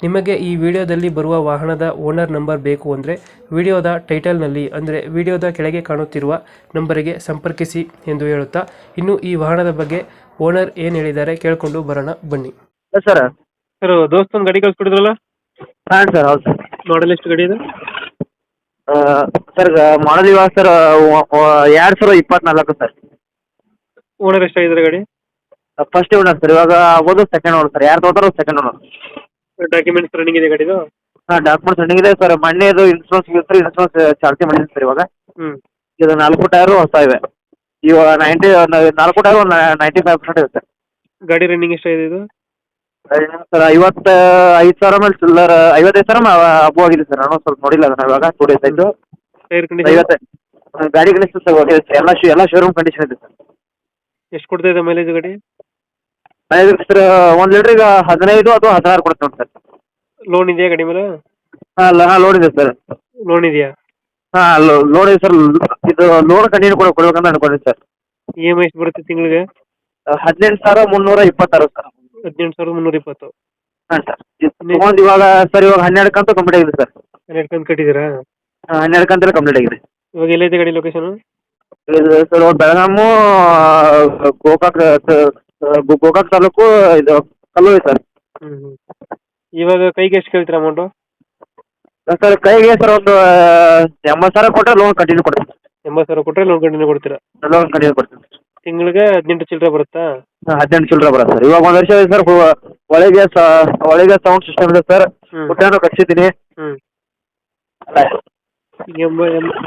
ನಿಮಗೆ ಈ ವಿಡಿಯೋದಲ್ಲಿ ಬರುವ ವಾಹನದ ಓನರ್ ನಂಬರ್ ಬೇಕು ಅಂದರೆ ವಿಡಿಯೋದ ಟೈಟಲ್ನಲ್ಲಿ ಅಂದರೆ ವಿಡಿಯೋದ ಕೆಳಗೆ ಕಾಣುತ್ತಿರುವ ನಂಬರಿಗೆ ಸಂಪರ್ಕಿಸಿ ಎಂದು ಹೇಳುತ್ತಾ ಇನ್ನು ಈ ವಾಹನದ ಬಗ್ಗೆ ಓನರ್ ಏನು ಹೇಳಿದ್ದಾರೆ ಕೇಳಿಕೊಂಡು ಬರೋಣ ಬನ್ನಿ. ಸರ್ ಸರ್ ದೋಸ್ತ ಒಂದು ಗಾಡಿ ಕಳ್ಸಿಬಿಡಿದ್ರಲ್ಲ ಹಾಂ ಸರ್ ಹೌದು ಸರ್ ಮಾಡಲ್ ಎಷ್ಟು ಗಾಡಿ ಇದೆ? ಸರ್ ಮಾಡಲ್ ಇವಾಗ ಸರ್ ಎರಡು ಸಾವಿರ ಇಪ್ಪತ್ನಾಲ್ಕು ಸರ್ ಓನರ್ ಎಷ್ಟಾಗಿದ್ದಾರೆ ಗಾಡಿ? ಫಸ್ಟ್ ಓನರ್ ಸರ್ ಇವಾಗ ಆಗೋದು ಸೆಕೆಂಡ್ ಓನರ್ ಸರ್ ಯಾರು ತಗೋತಾರೋ ಸೆಕೆಂಡ್ ಓನರ್ ಡಾಕ್ಯುಮೆಂಟ್ಸ್ ರನ್ನಿಂಗ್ ಇದೆ ಗಾಡಿದು? ಹಾಂ ಡಾಕ್ಯುಮೆಂಟ್ಸ್ ರನ್ನಿಂಗ್ ಇದೆ ಸರ್. ಮೊನ್ನೆದು ಇನ್ಸೂರೆನ್ಸ್ ಇತ್ತು ಇನ್ಶೂರೆನ್ಸ್ ಚಾಲ್ತಿ ಮಾಡಿದ್ದೀನಿ ಸರ್ ಇವಾಗ. ಹ್ಞೂ ಇದು ನಾಲ್ಕು ಟೈರು ಹೊಸ ಇವೆ. ಇವಾಗ ನೈಂಟಿ ನಾಲ್ಕು ಟೈರು ಒಂದು ನೈಂಟಿ ಫೈವ್ ಪರ್ಸೆಂಟ್ ಇದೆ ಸರ್ ಗಾಡಿ ರನ್ನಿಂಗ್ ಎಷ್ಟಾಗಿದೆ ಇದು ಸರ್ ಐವತ್ತು ಐದು ಸಾವಿರ ಮೇಲೆ ಚಿಲ್ಲರ್ ಐವತ್ತೈದು ಸಾವಿರ ಅಬ್ಬು ಆಗಿದೆ ಸರ್. ನಾನು ಸ್ವಲ್ಪ ನೋಡಿಲ್ಲ ಅದನ್ನ ಇವಾಗ ಟೂ ಡೇಸ್ ಆಯಿತು. ಟೈರ್ ಕಂಡೀಷನ್ ಗಾಡಿ ಕಂಡೀಷನ್ ಸರ್ ಎಲ್ಲ ಶೋ ಎಲ್ಲ ಶೋರೂಮ್ ಕಂಡೀಷನ್ ಇದೆ ಸರ್. ಎಷ್ಟು ಕೊಡ್ತಾ ಇದೆ ಮೈಲೇಜ್ ಗಾಡಿ? ಐದು ಸರ್ ಒಂದು ಲೀಟ್ರಿಗೆ ಹದಿನೈದು ಅಥವಾ ಹದಿನಾರು ಕೊಡ್ತೇವೆ ಸರ್. ಲೋನ್ ಇದೆಯಾ ಗಾಡಿ ಮೇಲೆ? ಹಾಂ ಹಾಂ ಲೋನ್ ಇದೆ ಸರ್. ಲೋನ್ ಇದೆಯಾ? ಹಾಂ ಲೋನ್ ಇದೆ ಸರ್. ಇದು ಲೋನ್ ಕಂಟಿನ್ಯೂ ಕೂಡ ಕೊಡ್ಬೇಕಂತ ಅನ್ಕೊಂಡಿದ್ದೆ ಸರ್. ಇ ಎಂ ಐ ಎಷ್ಟು ಬರುತ್ತೆ ತಿಂಗಳಿಗೆ? ಹದಿನೆಂಟು ಸಾವಿರ ಮುನ್ನೂರ ಇಪ್ಪತ್ತಾರು ಸರ್. ಹದಿನೆಂಟು ಸಾವಿರದ ಮುನ್ನೂರ ಇಪ್ಪತ್ತು. ಹಾಂ ಸರ್. ತೊಗೊಂಡು ಇವಾಗ ಸರ್ ಇವಾಗ ಹನ್ನೆರಡು ಕಂತು ಕಂಪ್ಲೀಟ್ ಆಗಿದೆ ಸರ್. ಹನ್ನೆರಡು ಕಂತು ಕಟ್ಟಿದ್ದೀರಾ? ಹಾಂ, ಹನ್ನೆರಡು ಕಂತೆಲ್ಲ ಕಂಪ್ಲೀಟ್ ಆಗಿದೆ. ಇವಾಗ ಎಲ್ಲೈತೆ ಗಾಡಿ ಲೊಕೇಶನು ಸರ್ ಬೆಳಗಾಮು ಗೋಕಾಕ್ ಗೋ- ಗೋಕಾಕ್ ತಾಲೂಕು ಇದು ಕಲ್ಲೂರಿ ಸರ್. ಇವಾಗ ಕೈಗೆ ಎಷ್ಟು ಕೇಳ್ತೀರಾ ಅಮೌಂಟು ಸರ್ ಕೈಗೆ ಸರ್ ಒಂದು ಎಂಬತ್ತು ಸಾವಿರ ಕೊಟ್ಟರೆ ಲೋನ್ ಕಂಟಿನ್ಯೂ ಕೊಡ್ತೀನಿ ಎಂಬತ್ತು ಸಾವಿರ ಕೊಟ್ಟರೆ ಲೋನ್ ಕಂಟಿನ್ಯೂ ಕೊಡ್ತೀರಾ? ಲೋನ್ ಕಂಟಿನ್ಯೂ ಕೊಡ್ತೀನಿ ತಿಂಗಳಿಗೆ ಹದಿನೆಂಟು ಚಿಲ್ಲರೆ ಬರುತ್ತಾ? ಹಾಂ, ಹದಿನೆಂಟು ಚಿಲ್ಲರೆ ಬರುತ್ತೆ ಸರ್. ಇವಾಗ ಒಂದು ವರ್ಷ ಇದೆ ಸರ್ ಹೊ- ಒಳಗೆ ಸ ಒಳಗೆ ಸೌಂಡ್ ಸಿಸ್ಟಮ್ ಇದೆ ಸರ್. ಹ್ಞೂ ಕಚ್ಚಿದ್ದೀನಿ ಕಟ್ಸಿದ್ದೀನಿ. ಹ್ಞೂ ಈಗ ಎಂಬ ಎಂಬ-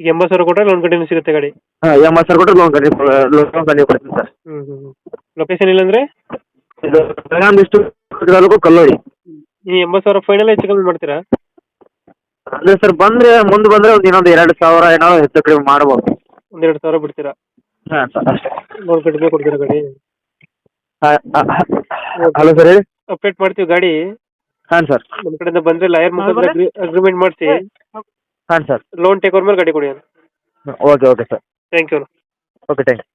ಈಗ ಎಂಬತ್ತು ಸಾವಿರ ಕೊಟ್ಟರೆ ಲೋನ್ ಕಂಟಿನ್ಯೂ ಸಿಗುತ್ತೆ ಗಾಡಿ. ಹಾಂ ಎಂಬತ್ತು ಸಾವಿರ ಕೊಟ್ಟರೆ ಲೋನ್ ಕಂಟಿನ್ಯೂ ಲೋನ್ ಕಂಟಿನ್ಯೂ ಕೊಡ್ತೀನಿ ಸರ್. ಹ್ಞೂ ಹ್ಞೂ ಲೊಕೇಶನ್ ಇಲ್ಲಾಂದರೆ? ಇದು ಬೆಳಗಾಂ ಡಿಸ್ಟ್ರಿಕ್ಟ್ ತಾಲೂಕು ಕಲ್ಲೋಡಿ. ಈ ಎಂಬತ್ತು ಸಾವಿರ ಫೈನಲ್ ಹೆಚ್ಚು ಕಮ್ಮಿ ಮಾಡ್ತೀರಾ? ಅಂದರೆ ಸರ್ ಬಂದ್ರೆ ಮುಂದೆ ಬಂದ್ರೆ ಒಂದು ಇನ್ನೊಂದು ಎರಡು ಸಾವಿರ ಏನಾದ್ರು ಹೆಚ್ಚು ಕಡಿಮೆ ಮಾಡ್ಬೋದು. ಒಂದೆರಡು ಸಾವಿರ ಬಿಡ್ತೀರಾ? ಹಾಂ ಸರ್ ಅಷ್ಟೇ. ಲೋನ್ ಕಂಟಿನ್ಯೂ ಕೊಡ್ತೀರಾ ಗಾಡಿ? ಹಲೋ ಸರ್ ಹೇಳಿ. ಅಪ್ಡೇಟ್ ಮಾಡ್ತೀವಿ ಗಾಡಿ. ಹಾಂ ಸರ್. ನಮ್ಮ ಕಡೆಯಿಂದ ಬಂದ್ರೆ ಲಾಯರ್ ಮುಖಾಂತರ ಅಗ್ರಿಮೆಂಟ್ ಮಾಡಿಸಿ. ಹಾಂ ಸರ್. ಲೋನ್ ಟೇಕ್ ಓವರ್ ಮೇಲೆ ಗಾಡಿ ಕೊಡಿ okay okay sir thank you okay thank you